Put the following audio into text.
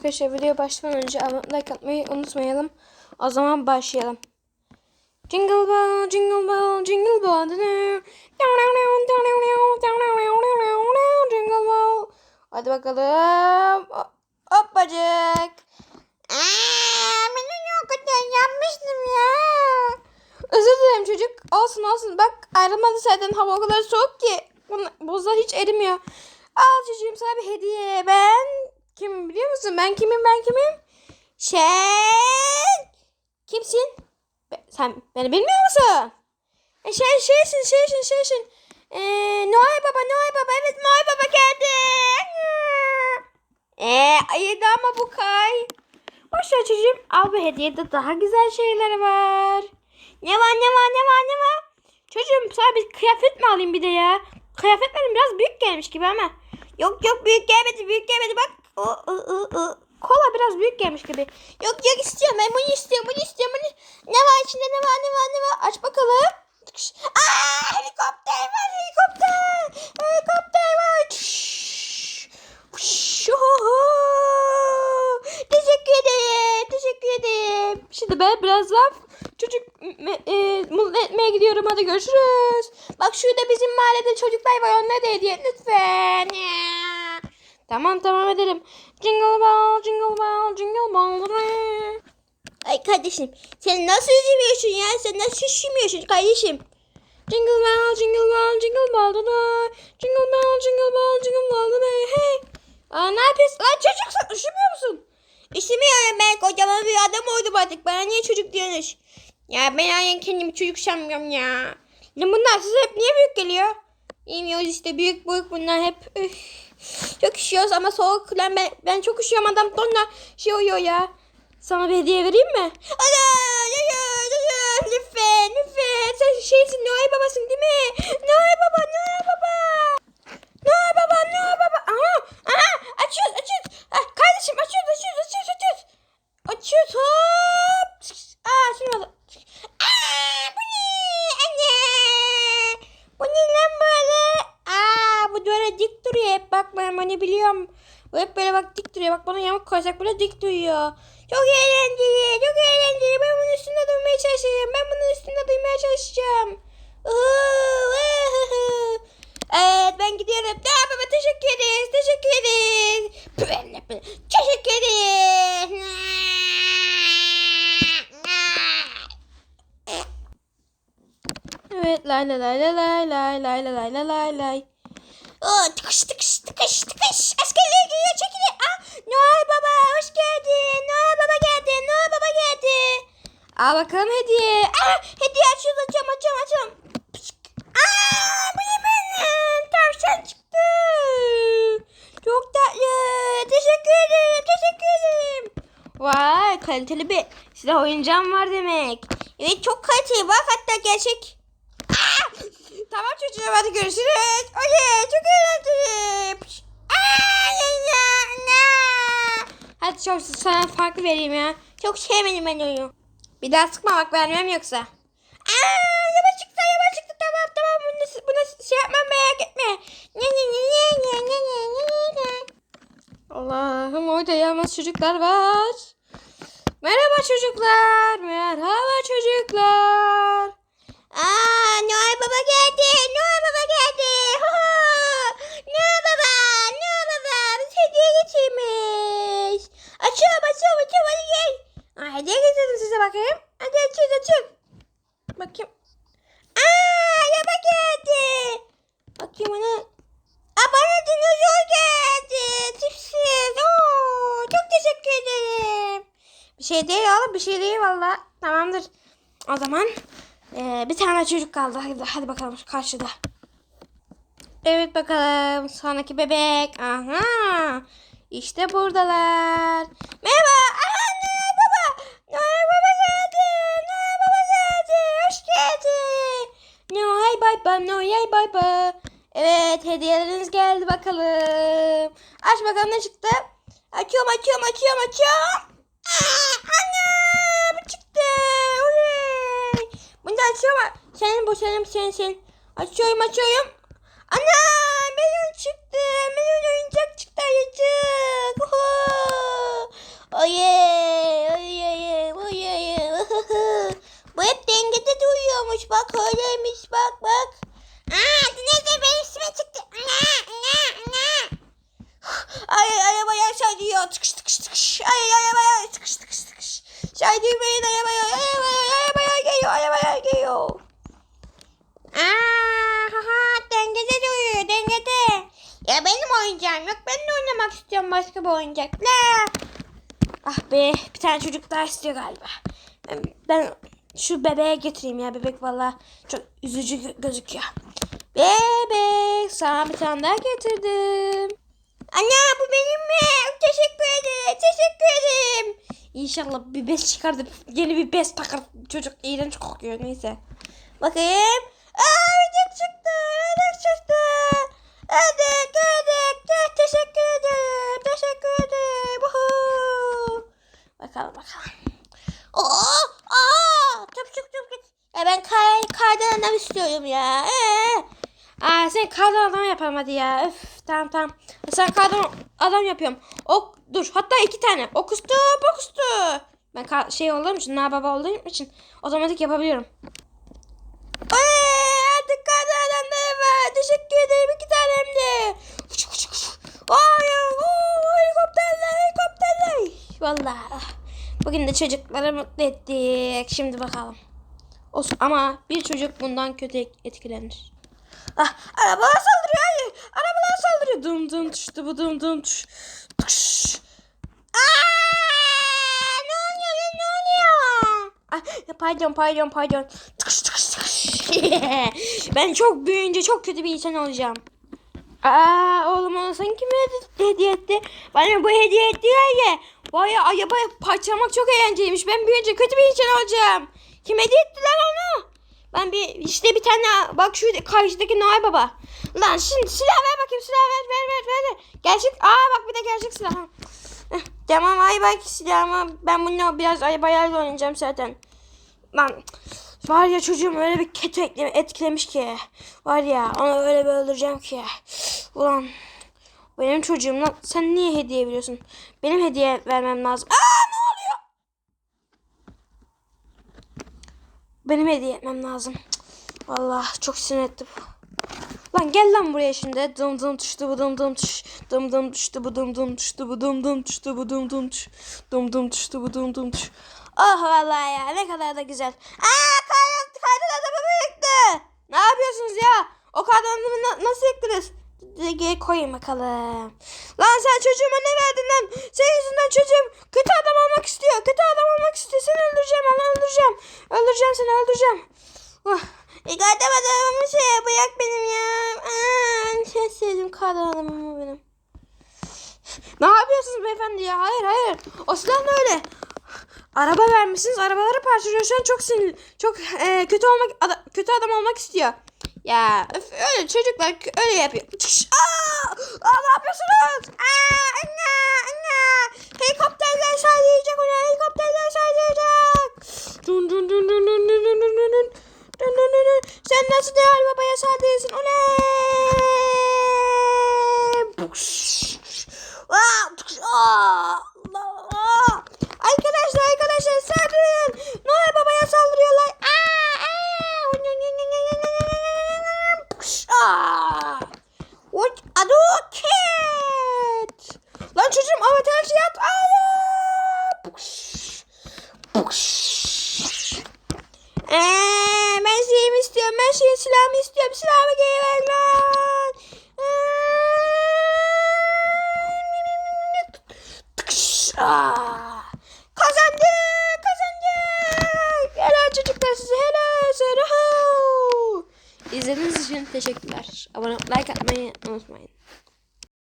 Arkadaşlar video başlamadan önce abone like atmayı unutmayalım. O zaman başlayalım. Jingle bell, jingle bell, jingle bell. Jingle bell. Hadi bakalım. Ho- Hoppacık. Aa, ben onu o kadar yanmıştım ya. Özür dilerim çocuk. Olsun olsun. Bak ayrılmadı zaten hava o kadar soğuk ki. Buzlar hiç erimiyor. Al çocuğum sana bir hediye. Ben kim biliyor musun? Ben kimim ben kimim? Sen kimsin? Be- sen beni bilmiyor musun? E şey şeysin şeysin şeysin. Ee, Noel Baba Noel Baba evet Noel Baba geldi. Eee ayırdı ama bu kay. Boş ver çocuğum. Al bu hediyede daha güzel şeyler var. Ne var ne var ne var ne var? Çocuğum sana bir kıyafet mi alayım bir de ya? Kıyafetlerim biraz büyük gelmiş gibi ama. Yok yok büyük gelmedi büyük gelmedi bak. Kola biraz büyük gelmiş gibi. Yok yok istiyorum ben bunu istiyorum bunu istiyorum bunu. Ne var içinde ne var ne var ne var? Aç bakalım. Aa helikopter var helikopter. Helikopter var. Teşekkür ederim. Teşekkür ederim. Şimdi ben biraz laf çocuk e, mutlu etmeye gidiyorum. Hadi görüşürüz. Bak şurada bizim mahallede çocuklar var. Onlara da hediye lütfen. Tamam tamam ederim. Jingle bell, jingle bell, jingle bell. Ay kardeşim sen nasıl üzülüyorsun ya? Sen nasıl üşümüyorsun kardeşim? Jingle bell, jingle bell, jingle bell, da da. Jingle bell, jingle bell, jingle bell, da da. Hey. Aa, ne yapıyorsun? Lan çocuk sen üşümüyor musun? Üşümüyorum ben kocaman bir adam oldum artık. Bana niye çocuk diyorsunuz? Ya ben aynen kendimi çocuk sanmıyorum ya. Lan bunlar size hep niye büyük geliyor? Bilmiyoruz işte büyük büyük bunlar hep. Üf. Çok üşüyoruz ama soğuk. Lan ben, ben çok üşüyorum adam donla şey oluyor ya. Sana bir hediye vereyim mi? Ana, lütfen, lütfen. Sen şeysin, Noel babasın değil mi? Noel baba. Noel baba, Noel baba. Aha, aha, açıyoruz, açıyoruz. Ah, kardeşim açıyoruz, açıyoruz, açıyoruz, açıyoruz. Açıyoruz, hop. Aa, şimdi oldu. Aa, bu ne? Anne. Bu ne lan böyle? Aa, bu böyle dik duruyor bunu biliyorum. Bu hep böyle bak dik duruyor. Bak bana yamuk koysak böyle dik duruyor. Çok eğlenceli, çok eğlenceli. Ben bunun üstünde durmaya çalışacağım. Ben bunun üstünde durmaya çalışacağım. Evet ben gidiyorum. Daha baba teşekkür ederiz. Teşekkür ederiz. Teşekkür ederiz. Evet lay lay lay lay lay lay lay lay lay lay lay. Aa, Al bakalım hediye. Aa, hediye açıyoruz açıyorum açıyorum açıyorum. Pişk. Aa, bu çıktı. Çok tatlı. Teşekkür ederim. Teşekkür ederim. Vay kaliteli bir silah oyuncağım var demek. Evet çok kaliteli bak hatta gerçek. Aa! Tamam çocuğum hadi görüşürüz. Okey çok eğlenceli. Pış. Aa, ya. Hadi çok sana farklı vereyim ya. Çok sevmedim ben oyunu. Bir daha sıkma bak vermem yoksa. Aa, yavaş çıktı yavaş çıktı tamam tamam bunu, bunu şey yapmam merak etme. Ne ne ne ne ne ne ne ne ne. Allah'ım orada yalnız çocuklar var. Merhaba çocuklar. Merhaba çocuklar. Aa, Noel Baba geldi. Noel Baba geldi. Ho ho. Noel Baba. Noel Baba. Biz hediye getirmiş. Açıyorum açıyorum açıyorum hadi gel. Aa, hediye getirdim size bakayım. Hadi açıyoruz açıyoruz. Bakayım. Aa, yaba geldi. Bakayım ona. Aa, bana dinozor geldi. Tipsiz. Çok teşekkür ederim. Bir şey değil oğlum bir şey değil valla. Tamamdır. O zaman ee, bir tane çocuk kaldı. Hadi, hadi bakalım karşıda. Evet bakalım. Sonraki bebek. Aha. İşte buradalar. Merhaba. Noel Baba. Noel Baba. Evet hediyeleriniz geldi bakalım. Aç bakalım ne çıktı. Açıyorum açıyorum açıyorum açıyorum. Aa, anne bu çıktı. Oley. Bunu da açıyorum. Senin bu senin senin senin. Açıyorum açıyorum. Ana melon çıktı. Melon oyuncak çıktı ayıcık. Oho. Oye, oye, duruyormuş. Bak öyleymiş. Bak bak. Aa, dinozor benim üstüme çıktı. Nga, nga, nga. Ay arabaya sarıyor. Tıkış tıkış tıkış. Ay arabaya tıkış tıkış tıkış. Saydırmayın arabaya. Arabaya, arabaya geliyor. Arabaya geliyor. Aa, ha, ha, dengede duruyor. Dengede. Ya benim oyuncağım yok. Ben de oynamak istiyorum başka bir oyuncakla. Ah be bir tane çocuk daha istiyor galiba. Ben, ben şu bebeğe getireyim ya. Bebek valla çok üzücü gö- gözüküyor. Bebek sana bir tane daha getirdim. Anne bu benim mi? Teşekkür ederim. Teşekkür ederim. İnşallah bir bez çıkardı. Yeni bir bez takar. Çocuk iğrenç kokuyor. Neyse. Bakayım. Aa çıktı. Ödek çıktı. Ödek ödek. Te- Teşekkür ederim. Teşekkür ederim. Uhu. Bakalım bakalım. Oo, aa, çabuk çabuk çabuk git. Ya ben kar, kardan adam istiyorum ya. Ee. Aa sen kardan adam yapalım hadi ya. Öf tamam tamam. Sen kardan adam yapıyorum. Ok dur hatta iki tane. Okustu bokustu. Ben şey olduğum için, na baba olduğum için otomatik yapabiliyorum. Ay, artık kardan adamları var. Teşekkür ederim iki tane hem de. Ay, helikopterler helikopterler. Vallahi. Bugün de çocukları mutlu ettik. Şimdi bakalım. Olsun ama bir çocuk bundan kötü etkilenir. Ah, arabalar saldırıyor. Hayır. Arabalar saldırıyor. Dım dım tuştu bu dım dım tuş. Tuş. Aa, ne oluyor ne oluyor? Ah, pardon pardon pardon. Tıkış tıkış tıkış. ben çok büyüyünce çok kötü bir insan olacağım. Aa oğlum ona sen hedi- hediye etti? Bana bu hediye etti ya. Vay araba parçalamak çok eğlenceliymiş. Ben büyüyünce kötü bir insan olacağım. Kim hediye etti lan onu? Ben bir işte bir tane bak şu karşıdaki Noel Baba. Lan şimdi silah ver bakayım silah ver ver ver ver. Gerçek aa bak bir de gerçek silah. Tamam ay bak silahıma ben bununla biraz arabayla oynayacağım zaten. Lan var ya çocuğum öyle bir kötü etkilemiş ki. Var ya onu öyle bir öldüreceğim ki. Ulan benim çocuğum lan sen niye hediye veriyorsun? Benim hediye vermem lazım. Aa ne oluyor? Benim hediye etmem lazım. Cık, Vallahi çok sinir etti. Lan gel lan buraya şimdi. Dım dım tuştu bu dım dım tuş. Dım dım tuştu bu dım dım tuştu bu dım dım tuştu bu dım dım tuş. Dım dım tuştu bu dım dım tuş. Oh vallahi ya ne kadar da güzel. Aa kaynak kaynak adamı yıktı. Ne yapıyorsunuz ya? O kadar adamı na- nasıl yıktınız? Geri koyun bakalım. Lan sen çocuğuma ne verdin lan? Senin yüzünden çocuğum kötü adam olmak istiyor. Kötü adam olmak istiyor. Seni öldüreceğim. Onu öldüreceğim. Öldüreceğim seni öldüreceğim. Oh. İlk adamı şey bırak benim ya. Aa, çok sevdim kadın adamımı benim. Ne yapıyorsunuz beyefendi ya? Hayır hayır. O silah ne öyle? Araba vermişsiniz. Arabaları parçalıyor. Şu an çok sinirli. Çok e, kötü olmak ada- kötü adam olmak istiyor. Ya öf, öyle çocuklar öyle yapıyor. Çıkış. Aa! Aa, ne yapıyorsunuz? Aa, anne, anne. Helikopterler sallayacak ona. Helikopterler sallayacak. Dun dun dun dun dun dun dun dun dun dun. Dun dun dun. Sen nasıl değerli babaya saldırırsın? Oley! Aa. Aa. Arkadaşlar teşekkürler. Abone like atmayı unutmayın.